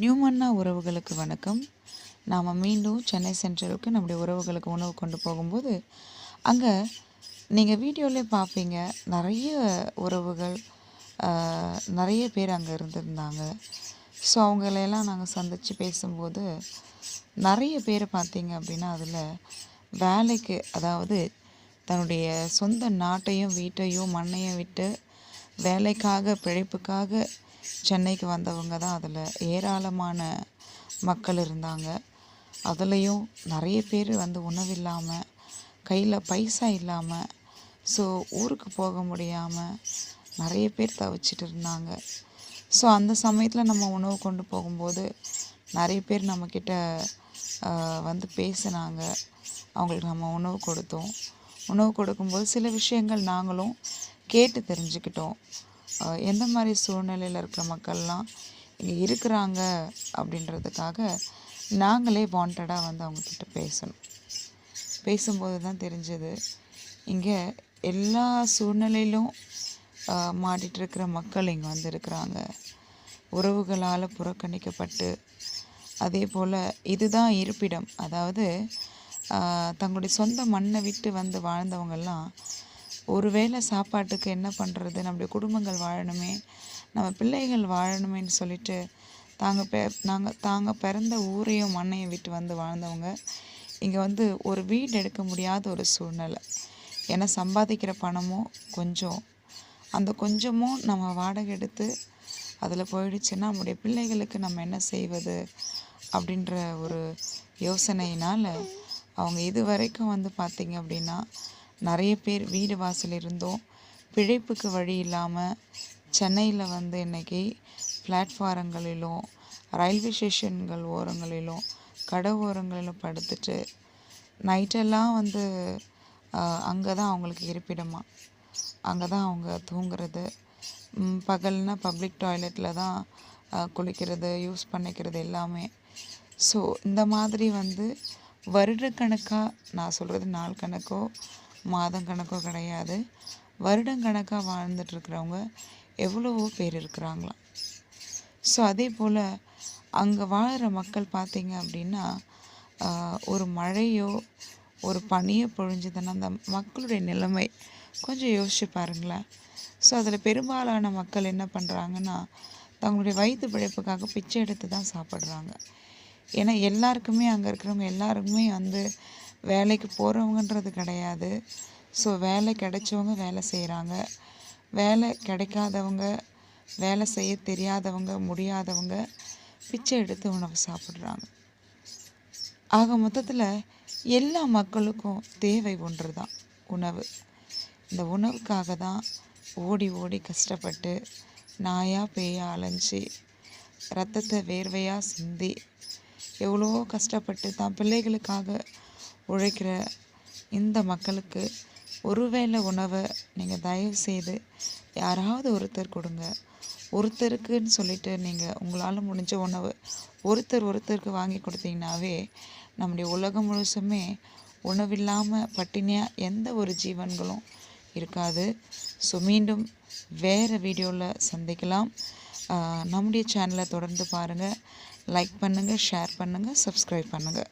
நியூமன்னா உறவுகளுக்கு வணக்கம். நாம் மீண்டும் சென்னை சென்ட்ரலுக்கு நம்முடைய உறவுகளுக்கு உணவு கொண்டு போகும்போது அங்கே நீங்கள் வீடியோவிலே பார்ப்பீங்க நிறைய உறவுகள் நிறைய பேர் அங்கே இருந்திருந்தாங்க. ஸோ அவங்களையெல்லாம் நாங்கள் சந்தித்து பேசும்போது நிறைய பேர் பார்த்தீங்க அப்படின்னா அதில் வேலைக்கு அதாவது தன்னுடைய சொந்த நாட்டையும் வீட்டையும் மண்ணையும் விட்டு வேலைக்காக பிழைப்புக்காக சென்னைக்கு வந்தவங்க தான் அதில் ஏராளமான மக்கள் இருந்தாங்க. அதுலேயும் நிறைய பேர் வந்து உணவில்லாமல் கையில் பைசா இல்லாமல் ஸோ ஊருக்கு போக முடியாமல் நிறைய பேர் தவிச்சிட்டு இருந்தாங்க. ஸோ அந்த சமயத்தில் நம்ம உணவு கொண்டு போகும்போது நிறைய பேர் நம்மக்கிட்ட வந்து பேசினாங்க. அவங்களுக்கு நம்ம உணவு கொடுத்தோம். உணவு கொடுக்கும்போது சில விஷயங்கள் நாங்களும் கேட்டு தெரிஞ்சுக்கிட்டோம். எந்த மாதிரி சூழ்நிலையில் இருக்கிற மக்கள்லாம் இங்கே இருக்கிறாங்க அப்படின்றதுக்காக நாங்களே வாண்டடாக வந்து அவங்கக்கிட்ட பேசணும். பேசும்போது தான் தெரிஞ்சது. இங்கே எல்லா சூழ்நிலையிலும் மாட்டிகிட்ருக்கிற இருக்கிற மக்கள் இங்கே வந்து இருக்கிறாங்க. உறவுகளால் புறக்கணிக்கப்பட்டு அதே போல் இதுதான் இருப்பிடம். அதாவது தங்களுடைய சொந்த மண்ணை விட்டு வந்து வாழ்ந்தவங்கெல்லாம் ஒருவேளை சாப்பாட்டுக்கு என்ன பண்ணுறது நம்முடைய குடும்பங்கள் வாழணுமே நம்ம பிள்ளைகள் வாழணுமேன்னு சொல்லிட்டு தாங்க பெ நாங்கள் தாங்க பிறந்த ஊரையும் மண்ணையும் விட்டு வந்து வாழ்ந்தவங்க. இங்கே வந்து ஒரு வீடு எடுக்க முடியாத ஒரு சூழ்நிலை. ஏன்னா சம்பாதிக்கிற பணமும் கொஞ்சம் அந்த கொஞ்சமும் நம்ம வாடகை எடுத்து அதில் போயிடுச்சுன்னா நம்முடைய பிள்ளைகளுக்கு நம்ம என்ன செய்வது? அப்படின்ற ஒரு யோசனையினால் அவங்க இது வரைக்கும் வந்து பார்த்திங்க அப்படின்னா நிறைய பேர் வீடு வாசல் இருந்தோம். பிழைப்புக்கு வழி இல்லாமல் சென்னையில் வந்து இன்றைக்கி பிளாட்ஃபாரங்களிலும் ரயில்வே ஸ்டேஷன்கள் ஓரங்களிலும் கடை ஓரங்களிலும் படுத்துட்டு நைட்டெல்லாம் வந்து அங்கே தான் அவங்களுக்கு இருப்பிடமா. அங்கே தான் அவங்க தூங்குறது. பகல்னால் பகல்னா பப்ளிக் டாய்லெட்டில் தான் குளிக்கிறது யூஸ் பண்ணிக்கிறது எல்லாமே. ஸோ இந்த மாதிரி வந்து வருடக்கணக்காக நான் சொல்கிறது நாள் கணக்கோ மாதம் கணக்கோ கிடையாது. வருடங்கணக்காக வாழ்ந்துட்டுருக்கிறவங்க எவ்வளவோ பேர் இருக்கிறாங்களாம். ஸோ அதே போல் அங்கே வாழ்கிற மக்கள் பார்த்தீங்க அப்படின்னா ஒரு மழையோ ஒரு பனியோ பொழிஞ்சதுன்னா அந்த மக்களுடைய நிலைமை கொஞ்சம் யோசிச்சு பாருங்களேன். ஸோ அதில் பெரும்பாலான மக்கள் என்ன பண்ணுறாங்கன்னா தங்களுடைய வயிற்று பிழைப்புக்காக பிச்சை எடுத்து தான் சாப்பிட்றாங்க. ஏன்னா எல்லாருக்குமே அங்கே இருக்கிறவங்க எல்லாருக்குமே வந்து வேலைக்கு போகிறவங்கன்றது கிடையாது. ஸோ வேலை கிடைச்சவங்க வேலை செய்கிறாங்க வேலை கிடைக்காதவங்க வேலை செய்ய தெரியாதவங்க முடியாதவங்க பிச்சை எடுத்து உணவு சாப்பிட்றாங்க. ஆக மொத்தத்தில் எல்லா மக்களுக்கும் தேவை ஒன்று தான் உணவு. இந்த உணவுக்காக தான் ஓடி ஓடி கஷ்டப்பட்டு நாயாக பேயா அலைஞ்சி ரத்தத்தை வேர்வையாக சிந்தி எவ்வளோ கஷ்டப்பட்டு தான் பிள்ளைகளுக்காக உழைக்கிற இந்த மக்களுக்கு ஒருவேளை உணவை நீங்கள் தயவு செய்து யாராவது ஒருத்தர் கொடுங்க. ஒருத்தருக்குன்னு சொல்லிட்டு நீங்கள் உங்களால் முடிஞ்ச உணவு ஒருத்தர் ஒருத்தருக்கு வாங்கி கொடுத்தீங்கன்னாவே நம்முடைய உலகம் முழுசுமே உணவில்லாமல் பட்டினியாக எந்த ஒரு ஜீவன்களும் இருக்காது. ஸோ மீண்டும் வேறு வீடியோவில் சந்திக்கலாம். நம்முடைய சேனலை தொடர்ந்து பாருங்கள் லைக் பண்ணுங்கள் ஷேர் பண்ணுங்கள் சப்ஸ்கிரைப் பண்ணுங்கள்